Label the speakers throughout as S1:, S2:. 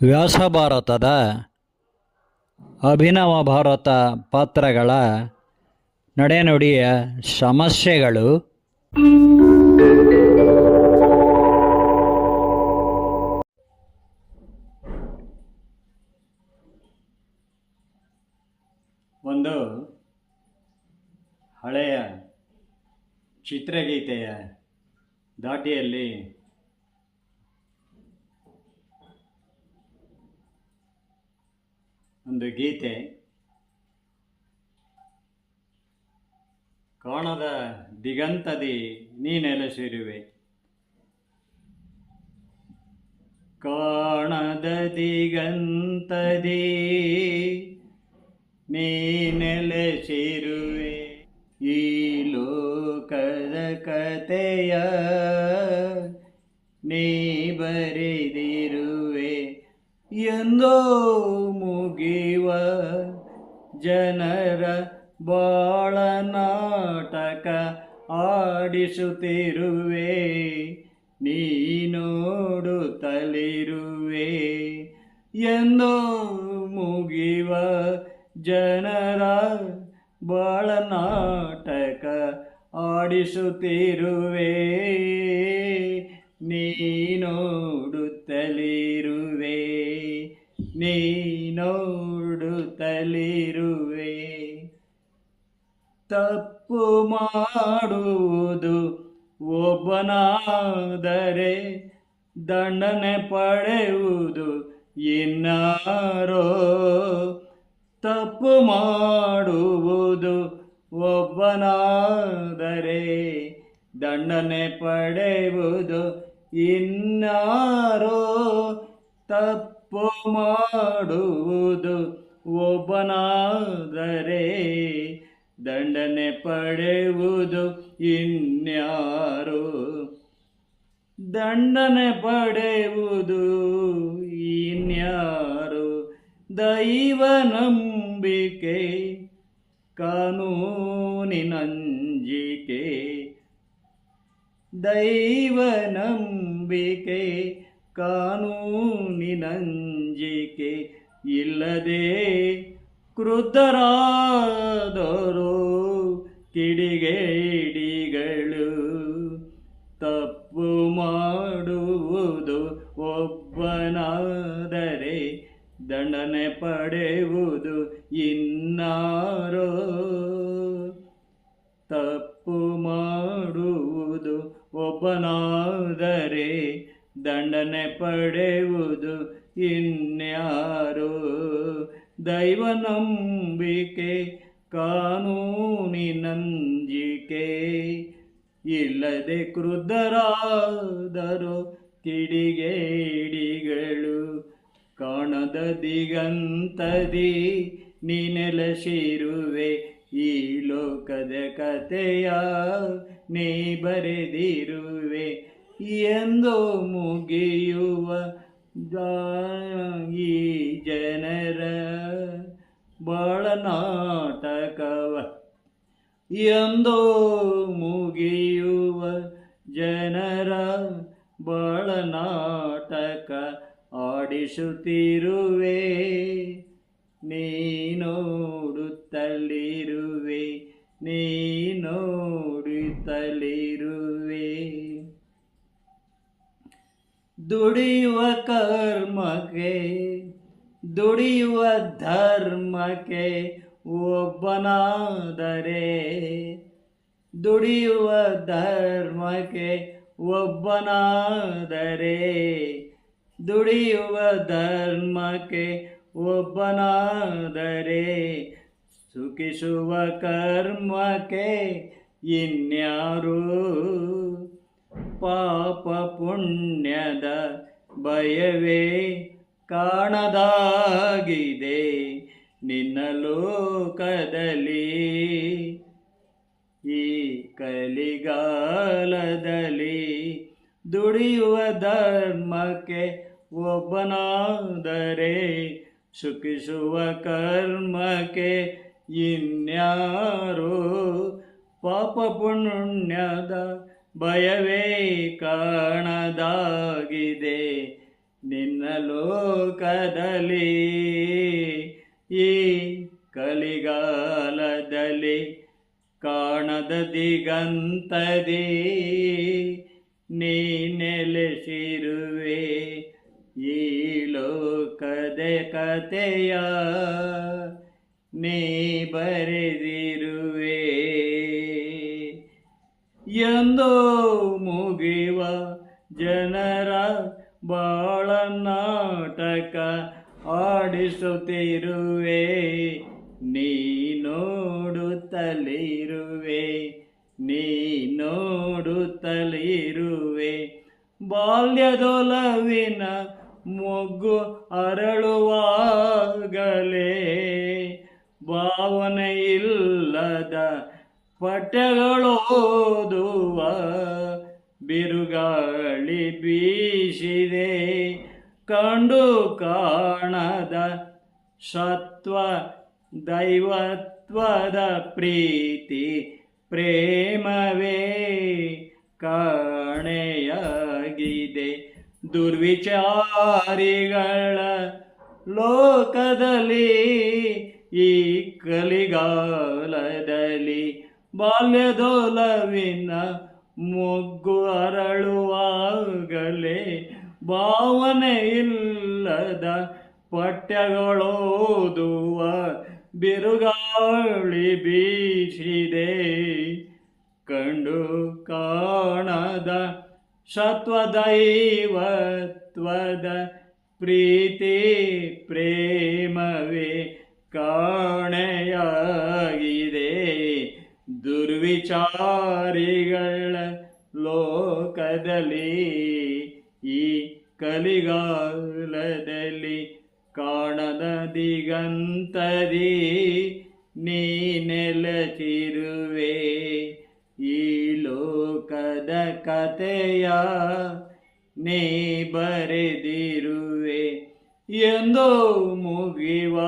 S1: ವ್ಯಾಸಭಾರತದ ಅಭಿನವ ಭಾರತ ಪಾತ್ರಗಳ ನಡೆನುಡಿಯ ಸಮಸ್ಯೆಗಳು ಒಂದು ಹಳೆಯ ಚಿತ್ರಗೀತೆಯ ದಾಟಿಯಲ್ಲಿ ಒಂದು ಗೀತೆ ಕಾಣದ ದಿಗಂತದಿ ನೀ ನೆಲೆಸಿರುವೆ ಕಾಣದ ದಿಗಂತದಿ ನೀ ನೆಲೆಸಿರುವೆ ಈ ಲೋಕದ ಕತೆಯ ಆಡಿಸುತ್ತಿರುವೆ ನೀ ನೋಡುತ್ತಲಿರುವೆ ಎಂದು ಮುಗಿವ ಜನರ ಬಾಳ ನಾಟಕ ಆಡಿಸುತ್ತಿರುವೆ ನೀ ನೋಡುತ್ತಲಿರುವೆ ನೀ ನೋಡುತ್ತಲಿರುವೆ ತಪ್ಪು ಮಾಡುವುದು ಒಬ್ಬನಾದರೆ ದಂಡನೆ ಪಡೆಯುವುದು ಇನ್ನಾರೋ. ತಪ್ಪು ಮಾಡುವುದು ಒಬ್ಬನಾದರೆ ದಂಡನೆ ಪಡೆಯುವುದು ಇನ್ನಾರೋ. ತಪ್ಪು ಮಾಡುವುದು ಒಬ್ಬನಾದರೆ ದಂಡನೆ ಪಡೆಯುವುದು ಇನ್ಯಾರು? ದಂಡನೆ ಪಡೆಯುವುದು ಇನ್ಯಾರು? ದೈವ ನಂಬಿಕೆ ಕಾನೂನಿನಂಜಿಕೆ ದೈವ ನಂಬಿಕೆ ಕಾನೂನಿನಂಜಿಕೆ ಇಲ್ಲದೆ ಕ್ರುದ್ಧರಾದರು ಕಿಡಿಗೇಡಿಗಳು. ತಪ್ಪು ಮಾಡುವುದು ಒಬ್ಬನಾದರೆ ದಂಡನೆ ಪಡೆಯುವುದು ಇನ್ನಾರೋ. ತಪ್ಪು ಮಾಡುವುದು ಒಬ್ಬನಾದರೆ ದಂಡನೆ ಪಡೆಯುವುದು ಇನ್ಯಾರೋ. ದೈವ ನಂಬಿಕೆ ಕಾನೂನಿನಂಜಿಕೆ ಇಲ್ಲದೆ ಕ್ರುದ್ಧರಾದರು ಕಿಡಿಗೇಡಿಗಳು. ಕಾಣದ ದಿಗಂತದಿ ನೀನೆಲಸಿರುವೆ. ಈ ಲೋಕದ ಕಥೆಯ ನೀ ಬರೆದಿರುವೆ. ಎಂದು ಮುಗಿಯುವ ನಾಟಕವ ಎಂದೋ ಮುಗಿಯುವ ಜನರ ಬಾಳ ನಾಟಕ ಆಡಿಸುತ್ತಿರುವೆ. ನೀನೋಡುತ್ತಲಿರುವೆ ನೀನೋಡುತ್ತಲಿರುವೆ. ದುಡಿಯುವ ಕರ್ಮಕ್ಕೆ ದುಡಿಯುವ ಧರ್ಮಕ್ಕೆ ಒಬ್ಬನಾದರೆ, ದುಡಿಯುವ ಧರ್ಮಕ್ಕೆ ಒಬ್ಬನಾದರೆ, ದುಡಿಯುವ ಧರ್ಮಕ್ಕೆ ಒಬ್ಬನಾದರೆ, ಸುಖಿಸುವ ಕರ್ಮಕ್ಕೆ ಇನ್ಯಾರು ಪಾಪ ಪುಣ್ಯದ ಭಯವೇ? ಕಾಣದಾಗಿದೆ ನಿನ್ನ ಲೋಕದಲ್ಲಿ. ಈ ಕಲಿಗಾಲದಲ್ಲಿ ದುಡಿಯುವ ಧರ್ಮಕ್ಕೆ ಒಬ್ಬನಾದರೆ, ಸುಖಿಸುವ ಕರ್ಮಕ್ಕೆ ಇನ್ಯಾರು ಪಾಪ ಪುಣ್ಯದ ಭಯವೇ ಕಾಣದಾಗಿದೆ. ನಿನ್ನ ಲೋಕದಲ್ಲಿ, ಈ ಕಲಿಗಾಲದಲ್ಲಿ ಕಾಣದ ದಿಗಂತದಿ ನೀ ನೆಲೆಸಿರುವೆ. ಈ ಲೋಕದ ಕತೆಯ ನೀ ಬರೆದಿರುವೆ. ಎಂದೋ ಮುಗಿವ ಆಡಿಸುತ್ತಿರುವೆ ನೀ ನೋಡುತ್ತಲಿರುವೆ. ನೀ ನೋಡುತ್ತಲಿರುವೆ. ಬಾಲ್ಯದೊಲವಿನ ಮೊಗ್ಗು ಅರಳುವಾಗಲೇ. ಭಾವನೆ ಇಲ್ಲದ ಪಠ್ಯಗಳೋದುವ ಬಿರುಗಾಳಿ ಬೀಸಿದೆ. ಕಂಡು ಕಾಣದ ಸತ್ವ ದೈವತ್ವದ ಪ್ರೀತಿ ಪ್ರೇಮವೇ ಕಾಣೆಯಾಗಿದೆ. ದುರ್ವಿಚಾರಿಗಳ ಲೋಕದಲ್ಲಿ ಈ ಕಲಿಗಾಲದಲ್ಲಿ ಬಾಲ್ಯದೋಲವಿನ ಮೊಗ್ಗು ಅರಳುವಾಗಲೇ ಭಾವನೆ ಇಲ್ಲದ ಪಠ್ಯಗಳೋದುವ ಬಿರುಗಾಳಿ ಬೀಸಿದೆ ಕಂಡು ಕಾಣದ ಸತ್ವದೈವತ್ವದ ಪ್ರೀತಿ ಪ್ರೇಮವೇ ಕಾಣೆಯಾಗಿದೆ. ದುರ್ವಿಚಾರಿಗಳ ಲೋಕದಲ್ಲಿ ಕಲಿಗಾಲದಲ್ಲಿ ಕಾಣದ ದಿಗಂತರಿ ನೀ ನೆಲಚಿರುವೆ ಈ ಲೋಕದ ಕಥೆಯ ನೀ ಬರೆದಿರುವೆ. ಎಂದೋ ಮುಗಿವ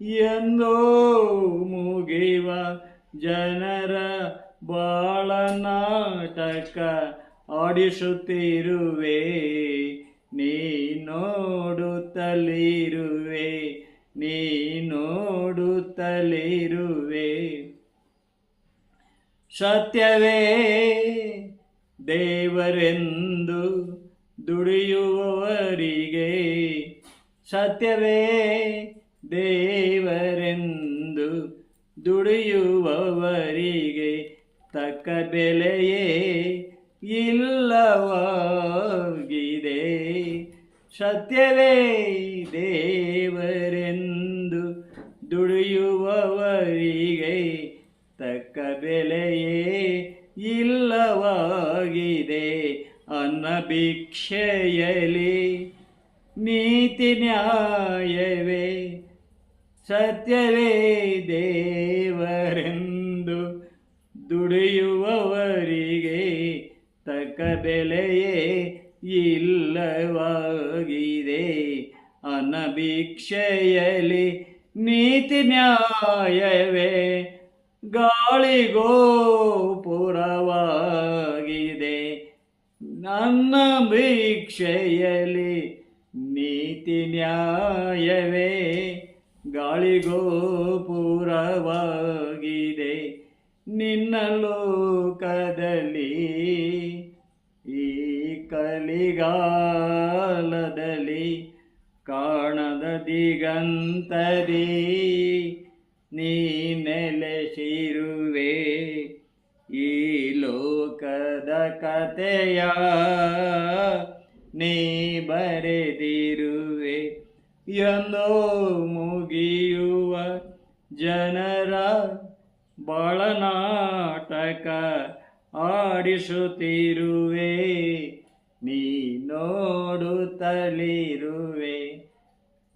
S1: ಎಂದೋ ಮುಗಿವ ಜನರ ಬಾಳ ನಾಟಕ ಆಡಿಸುತ್ತಿರುವೆ ನೀ ನೋಡುತ್ತಲಿರುವೆ ನೀ ನೋಡುತ್ತಲಿರುವೆ. ಸತ್ಯವೇ ದೇವರೆಂದು ದುಡಿಯುವವರಿಗೆ ಸತ್ಯವೇ ದೇವರೆಂದು ದುಡಿಯುವವರಿಗೆ ತಕ್ಕ ಬೆಲೆಯೇ ಇಲ್ಲವಾಗಿದೆ ಸತ್ಯವೇ ದೇವರೆಂದು ದುಡಿಯುವವರಿಗೆ ತಕ್ಕ ಬೆಲೆಯೇ ಇಲ್ಲವಾಗಿದೆ ಅನ್ನ ಭಿಕ್ಷೆಯಲಿ ನೀತಿ ನ್ಯಾಯವೇ ಸತ್ಯವೇ ದೇವರೆಂದು ಬೆಲೆಯೇ ಇಲ್ಲವಾಗಿದೆ. ಅನಭಿಕ್ಷೆಯಲಿ ನೀತಿ ನ್ಯಾಯವೇ ಗಾಳಿಗೋ ಪುರವಾಗಿದೆ. ನನ್ನ ಭಿಕ್ಷೆಯಲ್ಲಿ ನೀತಿ ನ್ಯಾಯವೇ ಗಾಳಿಗೋ ಪುರವಾಗಿದೆ. ನಿನ್ನ ಲೋಕದಲ್ಲಿ ಈ ಕಲಿಗಾಲದಲ್ಲಿ ಕಾಣದ ದಿಗಂತರಿ ನೀ ನೆಲೆಸಿರುವೆ. ಈ ಲೋಕದ ಕಥೆಯ ನೀ ಬರೆದಿರುವೆ. ಎಂದೋ ಮುಗಿಯುವ ಜನರ ಬಾಳನಾಟಕ ಆಡಿಸುತ್ತಿರುವೆ ನೀ ನೋಡುತ್ತಲಿರುವೆ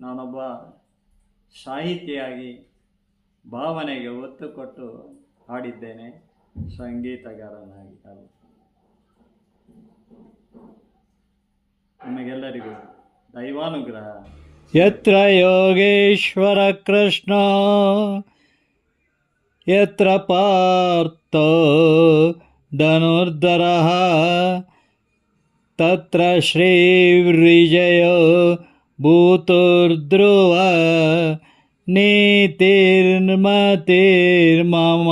S1: ನಾನೊಬ್ಬ ಸಾಹಿತಿಯಾಗಿ ಭಾವನೆಗೆ ಒತ್ತು ಕೊಟ್ಟು ಹಾಡಿದ್ದೇನೆ, ಸಂಗೀತಗಾರನಾಗಿ ಅಲ್ಲ ನಿಮಗೆಲ್ಲರಿಗೂ ದೈವಾನುಗ್ರಹ. ಯತ್ರ ಯೋಗೇಶ್ವರ ಕೃಷ್ಣ, ಯತ್ರ ಪಾರ್ಥ धनुर्धरः। तत्र श्रीविजयो भूतुर्ध्रुव नीतिर्मतिर्मम